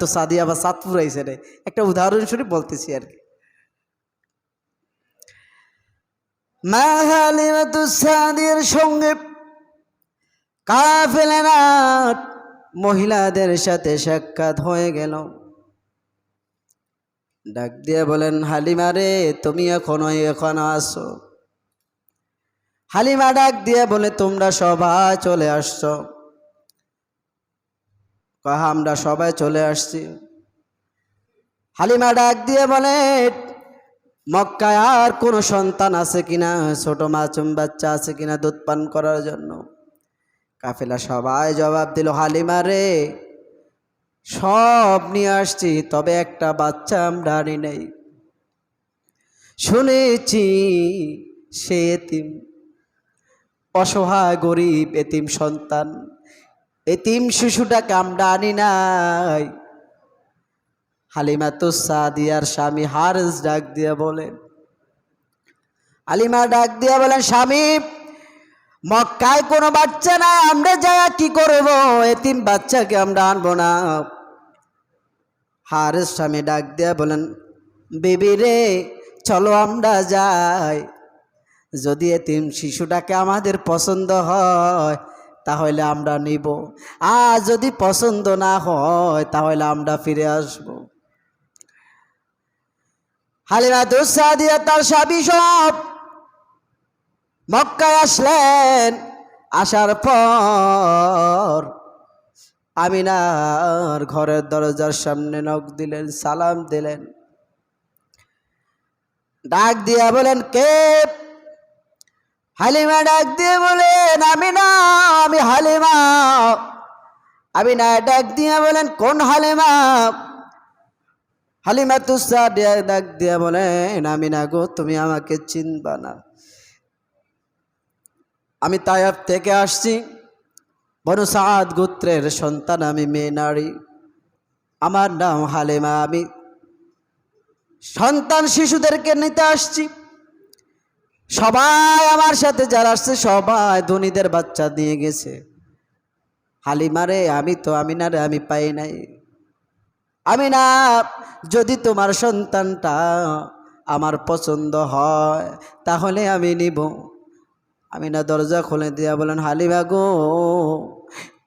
তো সাদিয়া বা সাতপুর আইসে রে। একটা উদাহরণস্বরূপ বলতেছি আর কি। মা হালিমাতু সাদিয়ার সঙ্গে মহিলাদের সাথে সাক্ষাৎ হয়ে গেল। ডাক দিয়ে বলেন, হালিমা রে, তুমি এখনও এখনও আসো হালিমা ডাক দিয়ে বলে, তোমরা সবাই চলে আসছো। কহা, আমরা সবাই চলে আসছি। হালিমা ডাক দিয়ে বলে, মক্কায় আর কোনো সন্তান আছে কিনা? ছোট মাছুম বাচ্চা আছে কিনা দুধ পান করার জন্য? কাফেলা সবাই জবাব দিল, হালিমা রে, সব নিয়ে আসছি, তবে একটা বাচ্চা আমরা আনি নেই। শুনেছি সে এতিম, অসহায়, গরিব, এতিম সন্তান। এতিম শিশুটাকে আমরা আনি নাই। হালিমা তো সাদিয়ার স্বামী হারেস ডাক দিয়ে বলেন আলিমা ডাক দিয়ে বলেন, স্বামী, মক্কায় কোনো বাচ্চা না আমরা যাই কি করব? এতিম বাচ্চাকে আমরা আনব না। হারেস স্বামী ডাক দিয়ে বলেন, বেবি রে, চলো আমরা যাই। যদি এতিম শিশুটাকে আমাদের পছন্দ হয় তাহলে আমরা নিব। আর যদি পছন্দ না হয়, তাহলে আমরা ফিরে আসব। হালিমা দুসাদিয়া তার স্বামী সব মক্কায় আসলেন। আসার পর আমিনার ঘরের দরজার সামনে নখ দিলেন, সালাম দিলেন। ডাক দিয়া বলেন, কে হালিমা ডাক দিয়ে বলেন, আমি না, আমি হালিমা। আমি না ডাক দিয়ে বলেন, কোন হালিমা? হালিমা তুসা ডাক দিয়ে বলেন আমি না গো, তুমি আমাকে চিনবা না। আমি তায়াব থেকে আসছি। বনু সাদ গোত্রের সন্তান আমি, মেয়ে, নারী। আমার নাম হালেমা, আমি। সন্তান শিশুদেরকে নিতে আসছি। সবাই আমার সাথে যারা আসছে, সবাই ধনীদের বাচ্চা দিয়ে গেছে। হালিমারে আমি তো আমি না রে, আমি পাই নাই। আমি না যদি তোমার সন্তানটা আমার পছন্দ হয়, তাহলে আমি নিব। আমি না দরজা খুলে দিয়া বলেন হালিমা গো,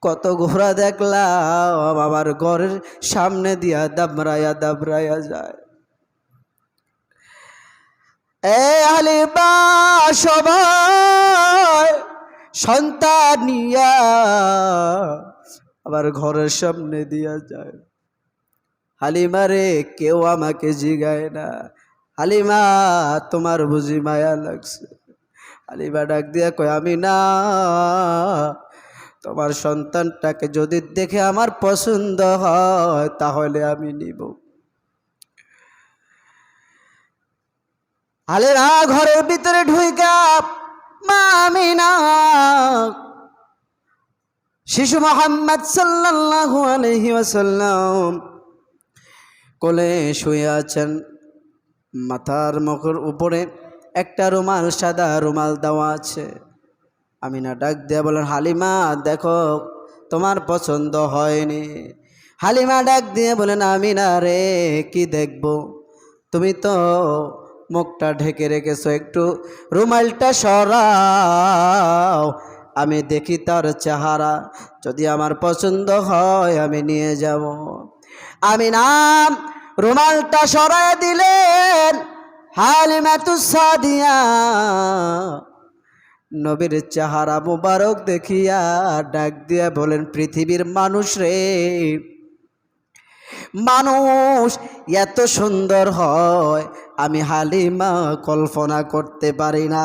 কত ঘোড়া দেখলাম, আমার ঘরের সামনে দিয়া দাবরায়া দাবরায়া যায়। এ হালিমা সবাই, সন্তান নিয়া আবার ঘরের সামনে দিয়া যায়। হালিমা রে, কেউ আমাকে জিগায় না। হালিমা, তোমার বুঝি মায়া লাগছে। হালিমা ডাক দিয়া কয়, আমি না, তোমার সন্তানটাকে যদি দেখে আমার পছন্দ হয়, তাহলে আমি নিব। হালেরা ঘরের ভিতরে ঢুইকা, মা আমি শিশু মোহাম্মদ সাল্লাল্লাহু আলাইহি ওয়াসাল্লাম কোলে শুয়ে আছেন। মাথার মুখের উপরে একটা রুমাল, সাদা রুমাল দেওয়া আছে। আমি না ডাক দিয়ে বলেন, হালিমা, দেখো, তোমার পছন্দ হয়নি। হালিমা ডাক দিয়ে বলেন আমি না রে, কি দেখব? তুমি তো মুখটা ঢেকে রেখেছো একটু। রুমালটা সরাও, আমি দেখি তার চেহারা। যদি আমার পছন্দ হয়, আমি নিয়ে যাব। আমি নাম রুমালটা সরায় দিলেন হালিমা তুসাদিয়া। নবীর চেহারা মুবারক দেখিয়া ডাক দিয়া বলেন, পৃথিবীর মানুষ রে মানুষ এত সুন্দর হয়, আমি হালিমা কল্পনা করতে পারি না।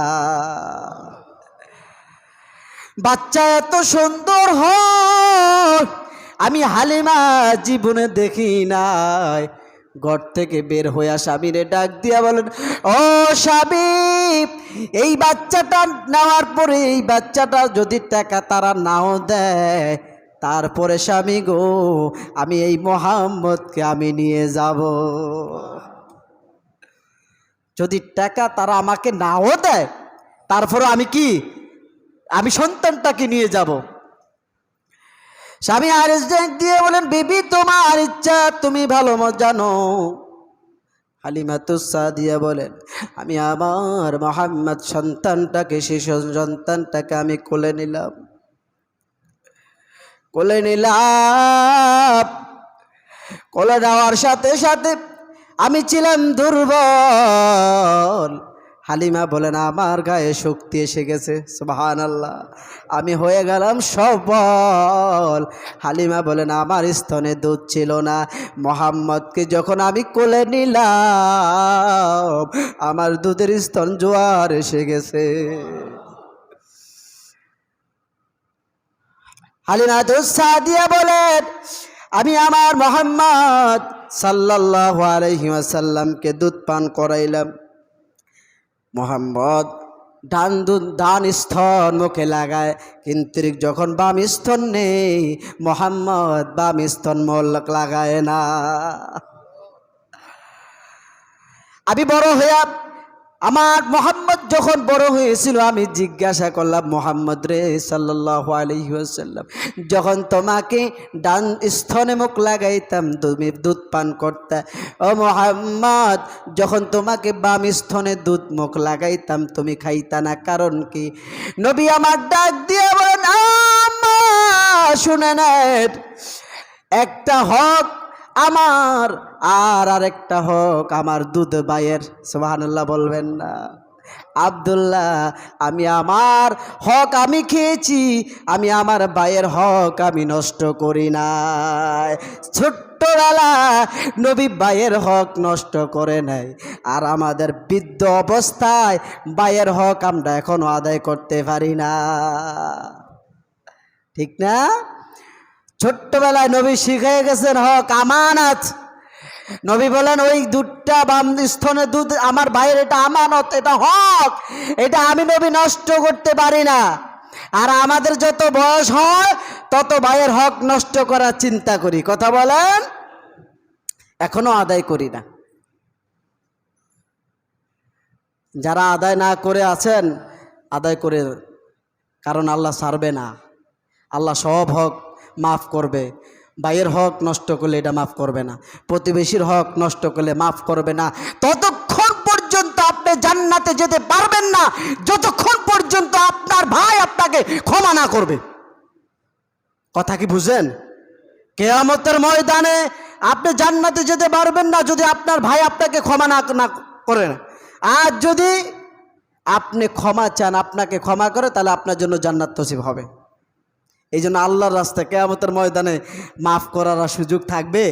বাচ্চা এত সুন্দর হয়, আমি হালিমা জীবনে দেখি নাই। ঘর থেকে বের হইয়া স্বামীরে ডাক দিয়া বলেন, ও স্বামী, এই বাচ্চাটা নেওয়ার পরে এই বাচ্চাটা যদি টাকা তারা নাও দেয় তারপরে স্বামী গো, আমি এই মোহাম্মদকে আমি নিয়ে যাব। যদি টাকা তারা আমাকে নাও দেয়, তারপরে আমি কি? আমি সন্তানটাকে নিয়ে যাব। স্বামী আরেস ডাক দিয়ে বলেন, বিবি, তোমার ইচ্ছা, তুমি ভালো জানো। হালিমা তুসা দিয়ে বলেন, আমি আমার মোহাম্মদ সন্তানটাকে, শিশু সন্তানটাকে আমি কোলে নিলাম। কোলে নিলাম। কোলে নেওয়ার সাথে সাথে আমি ছিলাম দুর্বল। হালিমা বলেন, আমার গায়ে শক্তি এসে গেছে। সুবাহান আল্লাহ আমি হয়ে গেলাম সবল। হালিমা বলেন, আমার স্তনে দুধ ছিল না। মোহাম্মদকে যখন আমি কোলে নিলাম, আমার দুধের স্তন জোয়ার এসে গেছে। হালিমা দুঃসা দিয়ে বলেন, আমি আমার মোহাম্মদ সাল্লাল্লাহু আলাইহি ওয়াসাল্লামকে দুধ পান করাইলাম। মোহাম্মদ ডান ডান স্তন মুখে লাগায়, কিন্তু যখন বাম স্তন নেই, মোহাম্মদ বাম স্তন মোল লাগায় না। আমি বড় হইয়া আমার মোহাম্মদ যখন বড় হয়েছিল, আমি জিজ্ঞাসা করলাম, মোহাম্মদ রে সাল্লাহ আলহিহাসাল্লাম যখন তোমাকে ডান স্থনে মুখ লাগাইতাম, তুমি দুধ পান করতে। ও মোহাম্মদ, যখন তোমাকে বাম স্থনে দুধ মুখ লাগাইতাম, তুমি খাইতা না, কারণ কি? নবী আমার ডাক দিয়ে বলেন শুনে নেন, একটা হক আমার, আর আরেকটা হোক, আমার দুধ বাইয়ের সুবহানাল্লাহ বলবেন না। আব্দুল্লাহ, আমি আমার হক আমি খেয়েছি, আমি আমার বাইয়ের হক আমি নষ্ট করি নাই। ছোট্টবেলা নবী বাইয়ের হক নষ্ট করে নাই, আর আমাদের বৃদ্ধ অবস্থায় বাইয়ের হক আমরা এখনও আদায় করতে পারি না। ঠিক না? ছোট্টবেলায় নবী শিখে গেছেন, হক আমানত। নবী বলেন, ওই দুধটা বাম স্থনে দুধ, আমার ভাইয়ের, এটা আমানত, এটা হক। এটা আমি নবী নষ্ট করতে পারি না। আর আমাদের যত বয়স হয়, তত ভাইয়ের হক নষ্ট করার চিন্তা করি। কথা বলেন? এখনও আদায় করি না। যারা আদায় না করে আছেন, আদায় করে, কারণ আল্লাহ সারবে না। আল্লাহ সব হক মাফ করবে। ভাইয়ের হক নষ্ট করলে এটা মাফ করবে না। প্রতিবেশীর হক নষ্ট করলে মাফ করবে না। ততক্ষণ পর্যন্ত আপনি জান্নাতে যেতে পারবেন না। যতক্ষণ পর্যন্ত আপনার ভাই আপনাকে ক্ষমা না করবে। কথা কি বুঝেন কেয়ামতের ময়দানে আপনি জান্নাতে যেতে পারবেন না যদি আপনার ভাই আপনাকে ক্ষমা না না করে। আর যদি আপনি ক্ষমা চান, আপনাকে ক্ষমা করে, তাহলে আপনার জন্য জান্নাত তসিব হবে। এই জন্য আল্লাহর রাস্তা কেয়ামতের ময়দানে মাফ করার সুযোগ থাকবে?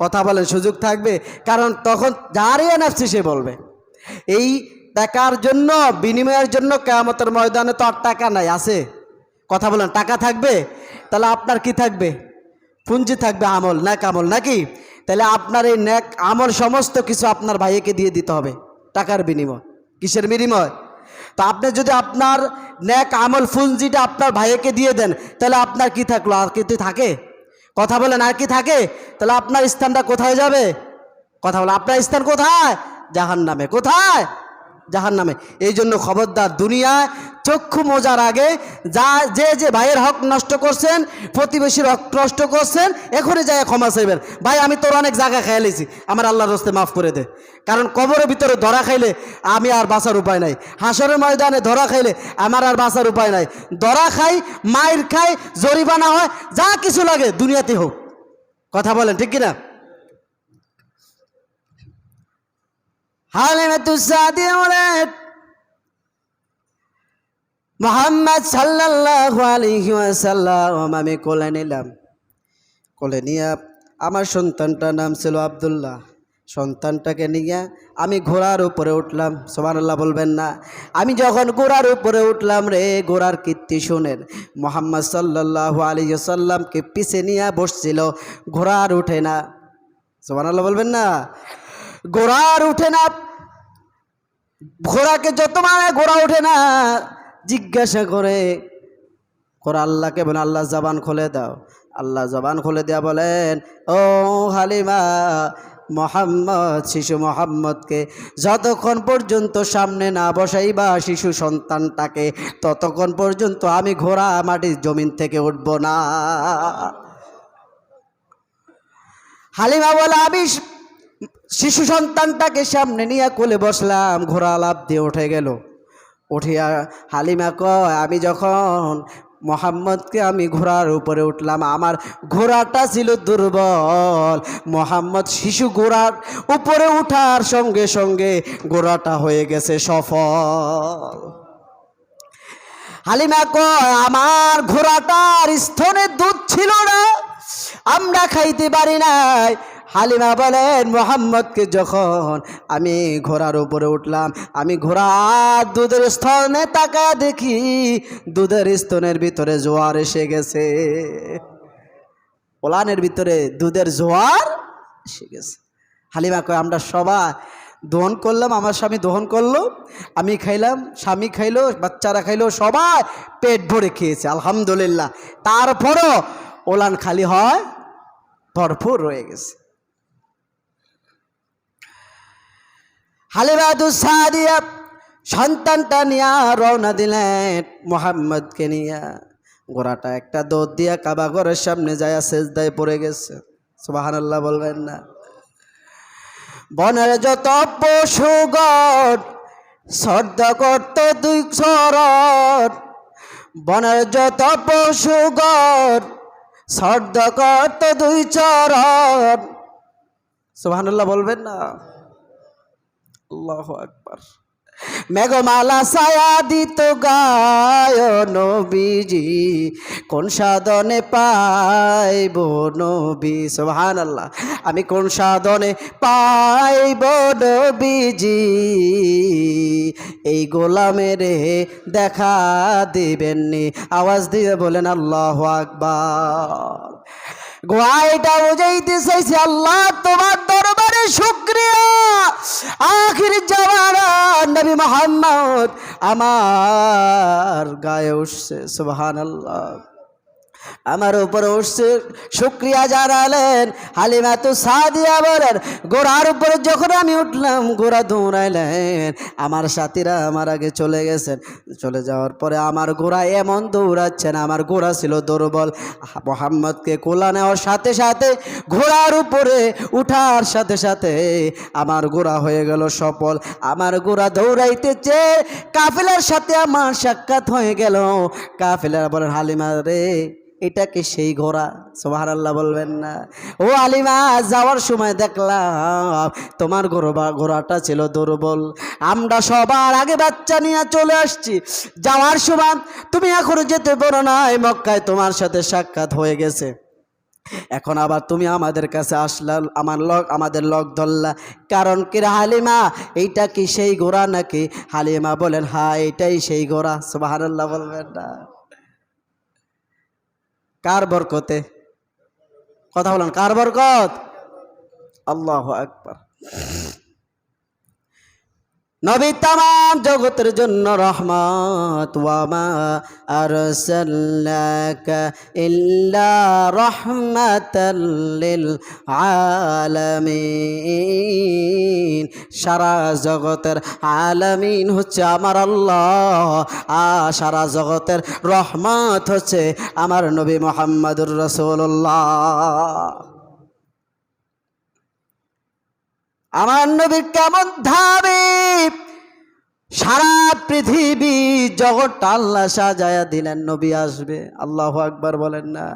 কথা বলেন সুযোগ থাকবে? কারণ তখন যারই এনএফসি সে বলবে। এই টাকার জন্য, বিনিময়ের জন্য কেয়ামতের ময়দানে তো আর টাকা নাই, আছে। কথা বলেন, টাকা থাকবে? তাহলে আপনার কি থাকবে? পুঞ্জি থাকবে, আমল, ন্যাক আমল নাকি? তাহলে আপনার এই ন্যাক আমল সমস্ত কিছু আপনার ভাইকে দিয়ে দিতে হবে, টাকার বিনিময়। কিসের বিনিময়? তো আপনি যদি আপনার ন্যাক আমল ফুঞ্জিটা আপনার ভাইকে দিয়ে দেন, তাহলে আপনার কি থাকল? আর কি থাকে? কথা বলেন, আর কি থাকে? তাহলে আপনার স্থানটা কোথায় যাবে? কথা বলে আপনার স্থান কোথায়? জাহান নামে কোথায়? জাহান নামে এই জন্য খবরদার দুনিয়ায় চক্ষু মোজার আগে যা, যে যে ভাইয়ের হক নষ্ট করছেন, প্রতিবেশীর হক নষ্ট করছেন, এখনই যায় ক্ষমা চাইবেন। ভাই, আমি তোর অনেক জায়গা খেয়ালেছি আমার আল্লাহর রস্তে মাফ করে দে। কারণ কবরের ভিতরে ধরা খাইলে আমি আর বাঁচার উপায় নাই। হাসরের ময়দানে ধরা খাইলে আমার আর বাঁচার উপায় নাই। ধরা খাই মায়ের খাই, জরিমানা হয়, যা কিছু লাগে দুনিয়াতে হোক। কথা বলেন, ঠিক কিনা হালিমাতুসাদিয়া বলেন মোহাম্মদ আমি কোলে নিলাম। কোলে নিয়ে আমার সন্তানটার নাম ছিল আবদুল্লাহ। সন্তানটাকে নিয়ে আমি ঘোড়ার উপরে উঠলাম। সোমানুল্লাহ বলবেন না। আমি যখন ঘোড়ার উপরে উঠলাম রে, ঘোড়ার কীর্তি শুনেন। মোহাম্মদ সাল্লাল্লাহু আলাইহি সাল্লামকে পিছে নিয়ে বসছিল ঘোড়ার উঠে না। সোমানুল্লাহ বলবেন না? ঘোড়ার উঠে না। ঘোড়াকে যত মানে ঘোড়া ওঠে না। জিজ্ঞাসা করে করে আল্লাহকে বলে আল্লাহ জবান খুলে দাও। আল্লাহ জবান খুলে দেওয়া বলেন, ও হালিমা, মোহাম্মদ, শিশু মোহাম্মদকে যতক্ষণ পর্যন্ত সামনে না বসাইবা শিশু সন্তানটাকে, ততক্ষণ পর্যন্ত আমি ঘোড়া মাটির জমিন থেকে উঠব না। হালিমা বলে আমি শিশু সন্তানটাকে সামনে নিয়ে কোলে বসলাম, ঘোড়া লাভ দিয়ে উঠে গেল। উঠিয়া হালিমা কয়, আমি যখন মোহাম্মদকে আমি ঘোড়ার উপরে উঠলাম, আমার ঘোড়াটা ছিল দুর্বল। মোহাম্মদ শিশু ঘোড়ার উপরে উঠার সঙ্গে সঙ্গে ঘোড়াটা হয়ে গেছে সফল। হালিমা কয়, আমার ঘোড়াটার স্তনের দুধ ছিল না, আমরা খাইতে পারি নাই। হালিমা বলেন, মোহাম্মদকে যখন আমি ঘোড়ার উপরে উঠলাম, আমি ঘোড়ার দুধের স্তনে তাকা দেখি, দুধের স্তনের ভিতরে জোয়ার এসে গেছে। ওলানের ভিতরে দুধের জোয়ার এসে গেছে। হালিমা কয়, আমরা সবাই দহন করলাম, আমার স্বামী দহন করল, আমি খাইলাম, স্বামী খাইলো, বাচ্চারা খাইলো, সবাই পেট ভরে খেয়েছে, আলহামদুলিল্লাহ। তারপরও ওলান খালি হয়, ভরপুর রয়ে গেছে। হালিমাদুস সাদিয়া, সন্তানটা নিয়ে রওনা দিলেন মোহাম্মদকে নিয়ে। গোড়াটা একটা দৌড় দিয়া কাবা ঘরের সামনে যায় সেজদায় পড়ে গেছে। সুবাহানাল্লাহ বলবেন না। বনের যত পশুগণ শ্রদ্ধ করত দুই শরণ। বনের যত পশুগণ শ্রদ্ধ করত দুই চরণ। সুবহানাল্লাহ বলবেন না? আল্লাহ আকবার। মেঘমালা ছায়া দিত গায় নবীজি, কোন সাধনে পাইব নবী? সোহান আল্লাহ আমি কোন সাধনে পাইব নবীজি? এই গোলামের দেখা দিবেননি। আওয়াজ দিয়ে বলেন আল্লাহ আকবার। গোয়াইটা বুঝাইতে চাইছে, আল্লাহ তোমার দরবারে শুক্রিয়া। আখির জওয়ানা নবী মোহাম্মদ আমার গায়ে উঠছে সুবহান আল্লাহ আমার উপরে উঠছে শুক্রিয়া জানালেন হালিমা তো সাদিয়া বলেন গোড়ার উপরে যখন আমি উঠলাম গোড়া দৌড়াইলেন। আমার সাথীরা আমার আগে চলে গেছেন। চলে যাওয়ার পরে আমার গোড়া এমন দৌড়াচ্ছেন, আমার গোড়া ছিল দুর্বল। মোহাম্মদকে কোলা নেওয়ার সাথে সাথে ঘোড়ার উপরে উঠার সাথে সাথে আমার গোড়া হয়ে গেল সফল। আমার গোড়া দৌড়াইতেছে কাফেলার সাথে আমার সাক্ষাৎ হয়ে গেল। কাফেলার বলেন, হালিমা রে এটা কি সেই ঘোড়া। সোহার আল্লাহ বলবেন না। ও আলিমা যাওয়ার সময় দেখলাম তোমার ঘোড়া ঘোড়াটা ছিল দুর্বল। আমরা সবার আগে বাচ্চা নিয়ে চলে আসছি। যাওয়ার সময় তুমি এখনও যেতে পারো না, এই মক্কায় তোমার সাথে সাক্ষাৎ হয়ে গেছে। এখন আবার তুমি আমাদের কাছে আসলা, আমার লগ, আমাদের লগ ধরলা। কারণ কি হালিমা, এইটা কি সেই ঘোড়া নাকি? হালিমা বলেন হ্যাঁ এটাই সেই ঘোড়া। সুবহানাল্লাহ বলবেন না। কার বরকতে? কথা বলেন কার বরকত? আল্লাহ আকবার। নবী তাম জগতের জন্য রহমত ওয়ামা আরসালনাকা ইল্লা লিল সারা জগতের আলমিন হচ্ছে আমার আল্লাহ, আর সারা জগতের রহমত হচ্ছে আমার নবী মোহাম্মদুর রসুল্লাহ আমার নবীর কেমন ধাবে? সারা পৃথিবী জগৎটা আল্লাহ সাজায়া দিলেন, নবী আসবে। আল্লাহ আকবার বলেন না।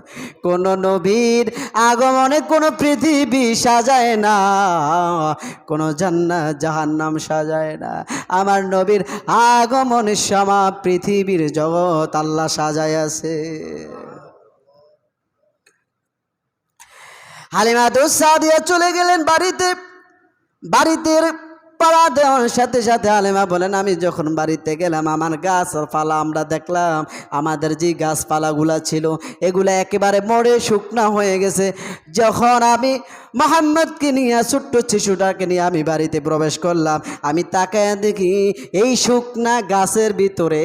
কোন নবীর আগমনে কোনো পৃথিবী সাজায় না, কোনো জান্নাত, জাহান্নাম সাজায় না। আমার নবীর আগমনে সমা পৃথিবীর জগৎ আল্লাহ সাজায় আছে। হালিমা দোসা দিয়ে চলে গেলেন বাড়িতে। বাড়িতে পাড়া দেওয়ার সাথে সাথে আলেমা বলেন, আমি যখন বাড়িতে গেলাম, আমার গাছ আর পালা আমরা দেখলাম, আমাদের যে গাছপালাগুলা ছিল, এগুলো একেবারে মরে শুকনা হয়ে গেছে। যখন আমি মোহাম্মদকে নিয়ে, ছোট্ট শিশুটাকে নিয়ে আমি বাড়িতে প্রবেশ করলাম, আমি তাকায় দেখি, এই শুকনা গাছের ভিতরে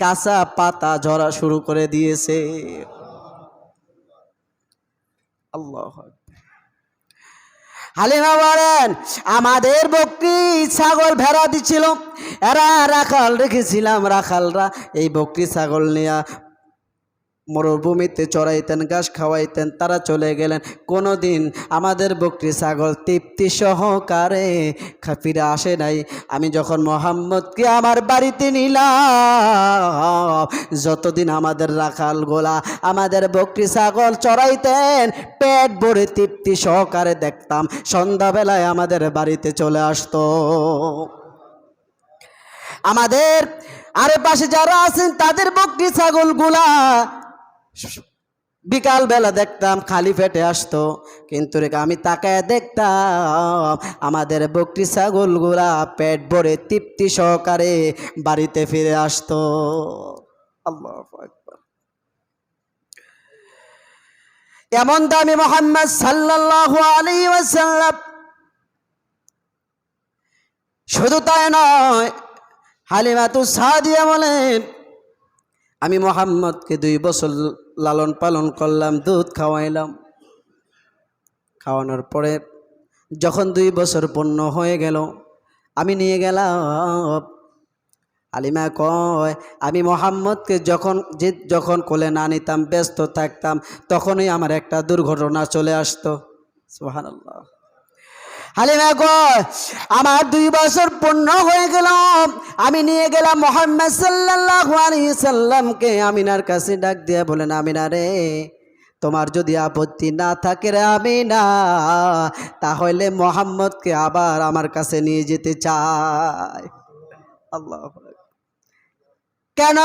কাঁচা পাতা ঝরা শুরু করে দিয়েছে। আল্লাহ হালিমা বলেন, আমাদের বকরি ছাগল ভেড়া দিছিল। এরা রাখাল রেখেছিলাম রাখালরা। এই বকরি ছাগল নিয়ে মরুভূমিতে চড়াইতেন, ঘাস খাওয়াইতেন, তারা চলে গেলেন। কোনো দিন আমাদের বকরি ছাগল তৃপ্তি সহকারে খা- ফিরে আসে নাই। আমি যখন মোহাম্মদকে আমার বাড়িতে নিলাম, যতদিন আমাদের রাখাল গোলা, আমাদের বকরি ছাগল চড়াইতেন, পেট ভরে তৃপ্তি সহকারে দেখতাম, সন্ধ্যাবেলায় আমাদের বাড়িতে চলে আসতো। আমাদের আরে পাশে যারা আছেন, তাদের বকরি ছাগলগুলা বিকাল বেলা দেখতাম খালি পেটে আসতো। কিন্তু রে আমি তাকায় দেখতাম আমাদের বকরি ছাগলগুলা পেট ভরে তৃপ্তি সহকারে বাড়িতে ফিরে আসতো। এমন দামি মোহাম্মদ সাল্লাল্লাহু আলাইহি ওয়াসাল্লাম। শুধু তাই নয় হালিমাতু সাদিয়া বলেন আমি মোহাম্মদকে দুই বছর লালন পালন করলাম, দুধ খাওয়াইলাম। খাওয়ানোর পরে যখন দুই বছর পূর্ণ হয়ে গেল, আমি নিয়ে গেলাম। আলিমা কয়, আমি মোহাম্মদকে যখন, যে যখন কোলে না নিতাম, ব্যস্ত থাকতাম, তখনই আমার একটা দুর্ঘটনা চলে আসতো। সুবহানাল্লাহ। হালিমা কয়, আমার দুই বছর পূর্ণ হয়ে গেল। আমি নিয়ে গেলাম মোহাম্মদ সাল্লাল্লাহু সাল্লামকে। আমিনার কাছে ডাক দিয়ে বলেন, আমিনা রে, তোমার যদি আপত্তি না থাকে রে আমিনা, তাহলে মোহাম্মদকে আবার আমার কাছে নিয়ে যেতে চাই। আল্লাহ কেন?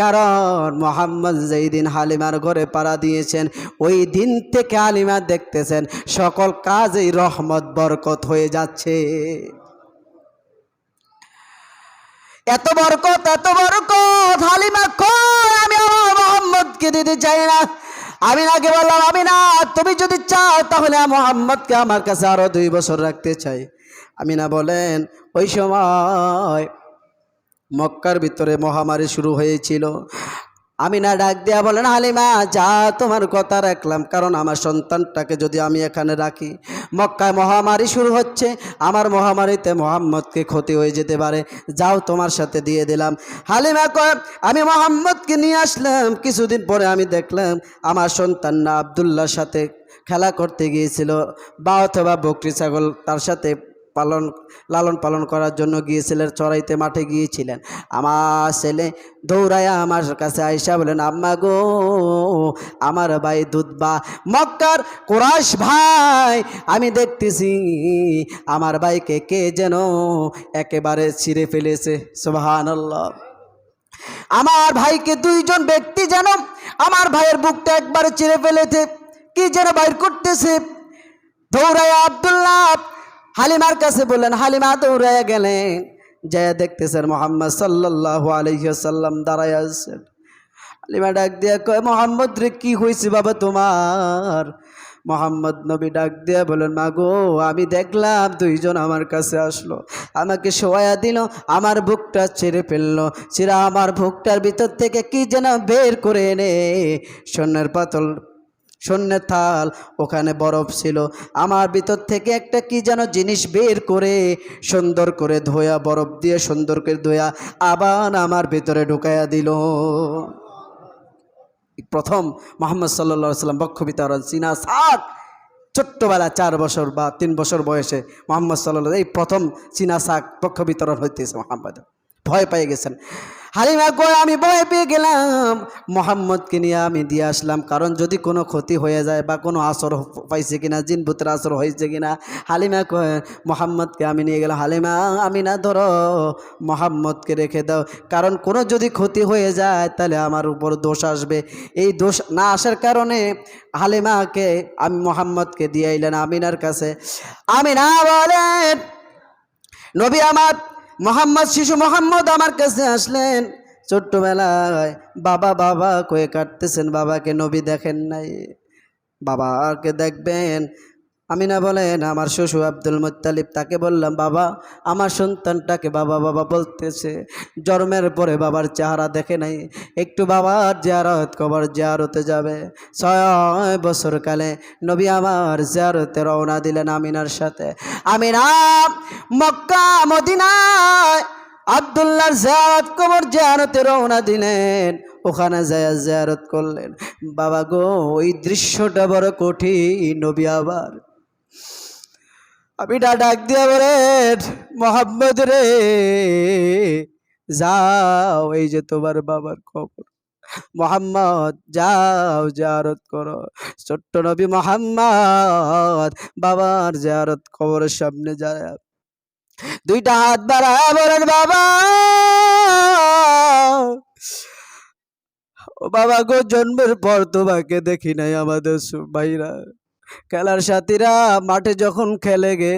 কারণ মোহাম্মদ যেই দিন হালিমার ঘরে পাড়া দিয়েছেন, ওই দিন থেকে হালিমা দেখতেছেন সকল কাজেই রহমত, বরকত হয়ে যাচ্ছে। এত বরকত এত বরকত, হালিমা কই? আমি আমার মোহাম্মদকে দিতে চাই না। আমি নাকি বললাম, আমি না, তুমি যদি চাও তাহলে মোহাম্মদকে আমার কাছে আরও দুই বছর রাখতে চাই। আমি না বলেন, ওই সময় মক্কার ভিতরে মহামারী শুরু হয়েছিল। আমি না ডাক দিয়া বলেন, হালিমা, যা, তোমার কথা রাখলাম। কারণ আমার সন্তানটাকে যদি আমি এখানে রাখি, মক্কায় মহামারী শুরু হচ্ছে। আমার মহামারীতে মোহাম্মদকে ক্ষতি হয়ে যেতে পারে। যাও, তোমার সাথে দিয়ে দিলাম। হালিমা, কয়, আমি মোহাম্মদকে নিয়ে আসলাম। কিছুদিন পরে আমি দেখলাম, আমার সন্তান না আবদুল্লার সাথে খেলা করতে গিয়েছিল। বা অথবা বকরি ছাগল তার সাথে পালন, লালন পালন করার জন্য গিয়েছিলেন, চড়াইতে মাঠে গিয়েছিলেন। আমার ছেলে দৌড়াইয়া আমার কাছে আইসা বলেন, আম্মা গো, আমার ভাই দুধবা, মক্কার কোরাস ভাই, আমি দেখতেছি আমার ভাইকে কে যেন একেবারে ছিঁড়ে ফেলেছে। সুবহানাল্লাহ। আমার ভাইকে দুইজন ব্যক্তি যেন আমার ভাইয়ের বুকটা একবারে চিরে ফেলেছে। কি যেন বাইর করতেছে। দৌড়ায় আবদুল্লাহ হালিমার কাছে বললেন, হালিমা, তো দৌড়াইয়া গেলেন যায় দেখতেছেন মোহাম্মদ সাল্লাহ আলহিহাল্লাম দাঁড়ায় আছেন। হালিমা ডাক দিয়া কয়, মোহাম্মদ রে, কি হয়েছে বাবা তোমার? মোহাম্মদ নবী ডাক দিয়া বলেন মা গো আমি দেখলাম দুইজন আমার কাছে আসলো। আমাকে শোয়া দিল, আমার বুকটা ছেড়ে ফেলল। ছেড়ে আমার বুকটার ভিতর থেকে কি যেন বের করে এনে স্বর্ণের পাতল শূন্যের থাল ওখানে বরফ ছিল। আমার ভিতর থেকে একটা কি যেন জিনিস বের করে, সুন্দর করে ধোয়া, বরফ দিয়ে সুন্দর করে ধোয়া, আবার আমার ভিতরে ঢুকাইয়া দিল। প্রথম মোহাম্মদ সাল্লা সাল্লাম বক্ষ বিতরণ চীনা শাক ছোট্টবেলা চার বছর বা তিন বছর বয়সে মোহাম্মদ সাল্লাহ এই প্রথম চীনা শাক পক্ষ বিতরণ হইতেছে মোহাম্মদ ভয় পেয়ে গেছেন। হালিমা কয় আমি ভয় পেয়ে গেলাম। মোহাম্মদকে নিয়ে আমি দিয়ে আসলাম, কারণ যদি কোনো ক্ষতি হয়ে যায় বা কোনো আসর পাইছে কিনা, জিন ভূতের আসর হয়েছে কিনা, হালিমা কয় মোহাম্মদকে আমি নিয়ে গেলাম। হালিমা, আমি না ধরো, মোহাম্মদকে রেখে দাও। কারণ কোনো যদি ক্ষতি হয়ে যায়, তাহলে আমার উপর দোষ আসবে। এই দোষ না আসার কারণে হালিমাকে, আমি মোহাম্মদকে দিয়ে এলেন আমিনার কাছে। আমিনা বলেন, নবী আমার মোহাম্মদ শিশু মোহাম্মদ আমার কাছে আসলেন। ছোট্টবেলায় বাবা বাবা কয়ে কাটতেছেন বাবাকে নবী দেখেন নাই। বাবাকে দেখবেন আমিনা বলেন, আমার শ্বশুর আব্দুল মুত্তালিব তাকে বললাম, বাবা, আমার সন্তানটাকে বাবা বাবা বলতেছে, জন্মের পরে বাবার চেহারা দেখে নাই, একটু বাবার জিয়ারত, কবর জিয়ারতে যাবে। ছয় বছর কালে নবী আমার জিয়ারতে রওনা দিলেন আমিনার সাথে। আমিনা, মক্কা, মদিনায় আবদুল্লাহর জিয়ারত, কবর জিয়ারতে রওনা দিলেন। ওখানে যায় জিয়ারত করলেন। বাবা গো, ওই দৃশ্যটা বড় কঠিন, নবী আবার আমি ডাক দিয়া বলেন মোহাম্মদ রে, যাও, এই যে তোমার বাবার খবর। মোহাম্মদ, যাও জারত করো। ছোট্ট নবী মোহাম্মদ বাবার জারত কবরের সামনে যায়। দুইটা হাত বাড়ায় বলেন, বাবা, ও বাবা গো, জন্মের পর তোমাকে দেখি নাই আমাদের ভাইরা। খেলার সাথীরা মাঠে যখন খেলে গে,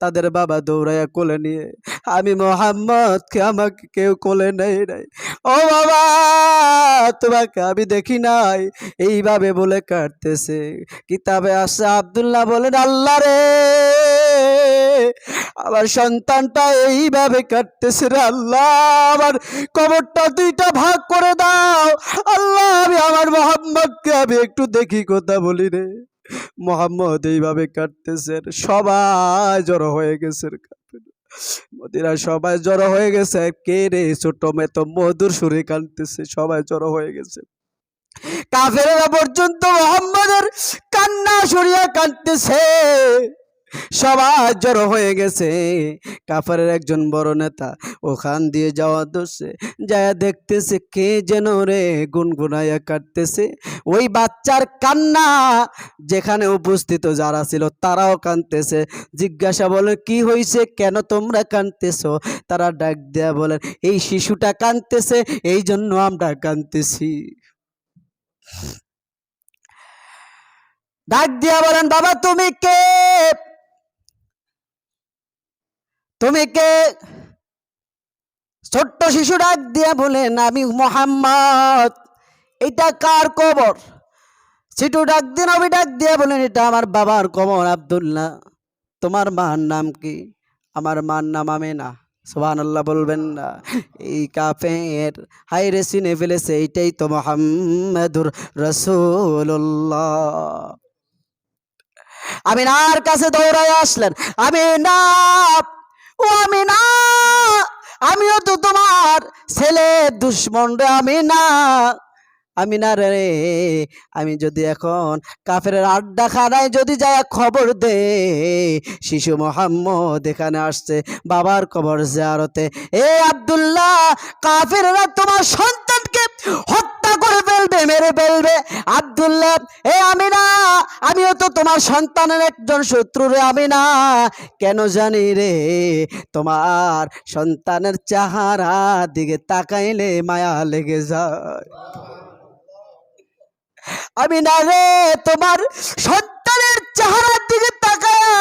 তাদের বাবা দৌড়াইয়া কোলে নিয়ে, আমি মোহাম্মদকে আমাকে কেউ কোলে নেই নাই? ও বাবা, তোমাকে আমি দেখি নাই। এইভাবে বলে কাটতেছে কিতাবে আসে আবদুল্লাহ বলেন, আল্লাহ রে! আমার সন্তানটা এইভাবে কাটতেছে রে আল্লাহ। আমার কবরটা দুইটা ভাগ করে দাও। আল্লাহ, আমি আমার মোহাম্মদকে আমি একটু দেখি কথা বলি রে। মোহাম্মদ এইভাবে কাটতেছেন সবাই জড়ো হয়ে গেছে মদিরা সবাই জড়ো হয়ে গেছে। কে রে? ছোট মেয়ে তো মধুর সুরে কাঁদতেছে। সবাই জড়ো হয়ে গেছে। কাফেরেরা পর্যন্ত মোহাম্মদের কান্না সরিয়া কাঁদতেছে। সবাই জড়ো হয়ে গেছে। কাফারের একজন বড় নেতা ওখান দিয়ে যাওয়া দোষে যায় দেখতেছে কে যেন রে গুনগুনাইয়া কাটতেছে। ওই বাচ্চার কান্না যেখানে উপস্থিত যারা ছিল তারাও কাঁদতেছে জিজ্ঞাসা বলে, কি হয়েছে কেন তোমরা কাঁদতেছো তারা ডাক দেয়া বলেন এই শিশুটা কাঁদতেছে এই জন্য আমরা কাঁদতেছি ডাক দিয়া বলেন, বাবা, তুমি কে? তুমি কে? ছোট্ট শিশু ডাক দিয়া বলেন, আমি মোহাম্মদ। এটা কার কবর? ছিটু ডাক দিয়ে, নবী ডাক দিয়া বলেন, এটা আমার বাবার কবর, আব্দুল্লাহ। তোমার মার নাম কি? আমার মার নাম আমেনা। সোহান আল্লাহ বলবেন না। এই কাফের হাই রে চিনে ফেলেছে, এইটাই তো মোহাম্মদুর রসুল্লাহ আমিনার কাছে দৌড়ায় আসলেন। আমি না ও আমি না, আমিও তো তোমার ছেলে, দুশ্মন রে আমি না। আমি না রে, আমি যদি এখন কাফের আড্ডা খানায় যদি যায় খবর দে শিশু মোহাম্মদ এখানে আসছে বাবার কবর জিয়ারতে। এ আব্দুল্লাহ, কাফেররা তোমার সন্তানকে হত্যা করে ফেলবে মেরে ফেলবে। আব্দুল্লাহ, এ আমি না আমিও তো তোমার সন্তানের একজন শত্রু রে আমি না কেন জানি রে, তোমার সন্তানের চাহারা দিকে তাকাইলে মায়া লেগে যায়। আমি না রে, তোমার সন্তানের চেহারার দিকে তাকায়া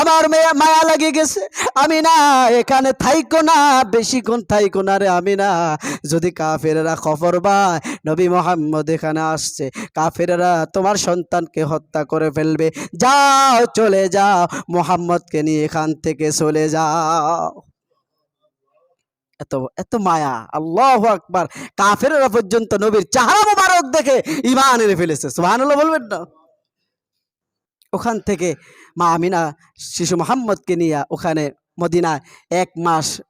আমার মেয়া মায়া লাগে গেছে। আমি না, এখানে থাইকো না, বেশিক্ষণ থাইকো না রে আমি না। যদি কাফেরেরা খবর পায়, নবী মোহাম্মদ এখানে আসছে। কাফেরেরা তোমার সন্তানকে হত্যা করে ফেলবে। যাও, চলে যাও, মোহাম্মদকে নিয়ে এখান থেকে চলে যাও। এত এত মায়া, আল্লাহ আকবার। কাফেরেরা পর্যন্ত নবীর চাহারা মুবারক দেখে ইমান এনে ফেলেছে। সুবহানাল্লাহ বলবেন না? ওখান থেকে মা আমিনা শিশু মোহাম্মদকে নিয়ে ওখানে মদিনায় এক মাস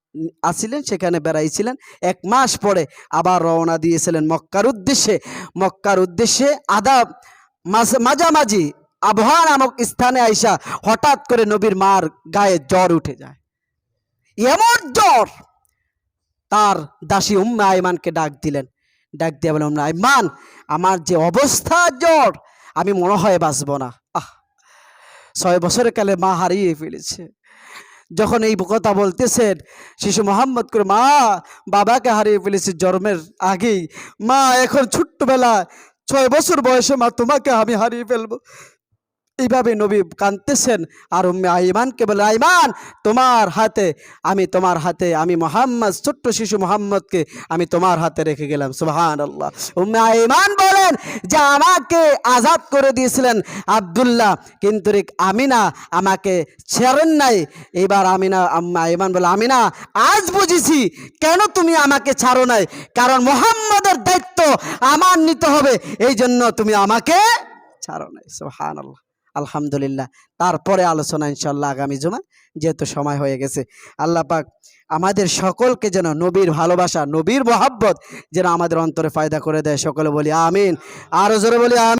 আসছিলেন সেখানে বেড়াইছিলেন। এক মাস পরে আবার রওনা দিয়েছিলেন মক্কার উদ্দেশ্যে। মক্কার উদ্দেশ্যে মাঝ- মাঝামাঝি আবহাওয়া নামক স্থানে আইসা হঠাৎ করে নবীর মার গায়ে জ্বর উঠে যায়। এমন জ্বর! তার দাসী উম্মে আইমানকে ডাক দিলেন। ডাক দিয়ে বলেন আইমান আমার যে অবস্থা জ্বর, আমি মনে হয় বাঁচব না। আহ! ছয় বছরের কালে মা হারিয়ে ফেলেছে। যখন এই কথা বলতেছেন শিশু মোহাম্মদ করে, মা, বাবাকে হারিয়ে ফেলেছে জন্মের আগেই। মা, এখন ছোট্টবেলা ছয় বছর বয়সে মা, তোমাকে আমি হারিয়ে ফেলব। এইভাবে নবী কাঁদতেছেন আর উম্মে আইমানকে বলে, আইমান, তোমার হাতে, আমি তোমার হাতে, আমি মোহাম্মদ, ছোট্ট শিশু মোহাম্মদকে আমি তোমার হাতে রেখে গেলাম। সুবাহান আল্লাহ উম্মে আইমান বলেন যে, আমাকে আজাদ করে দিয়েছিলেন আবদুল্লাহ, কিন্তু আমিনা আমাকে ছেড়েন নাই। এবার আমিনা আম্মা আইমান বলে, আমিনা, আজ বুঝেছি কেন তুমি আমাকে ছাড়ো নাই? কারণ মোহাম্মদের দায়িত্ব আমার নিতে হবে। এই জন্য তুমি আমাকে ছাড়ো নাই। সুবহান আল্লাহ আলহামদুলিল্লাহ। তারপরে আলোচনা ইনশাল্লাহ আগামী জমা যেহেতু সময় হয়ে গেছে। আল্লাহ পাক আমাদের সকলকে যেন নবীর ভালোবাসা, নবীর মহাব্বত যেন আমাদের অন্তরে ফায়দা করে দেয়। সকলে বলি আমিন। আরও জোরে বলি আমিন।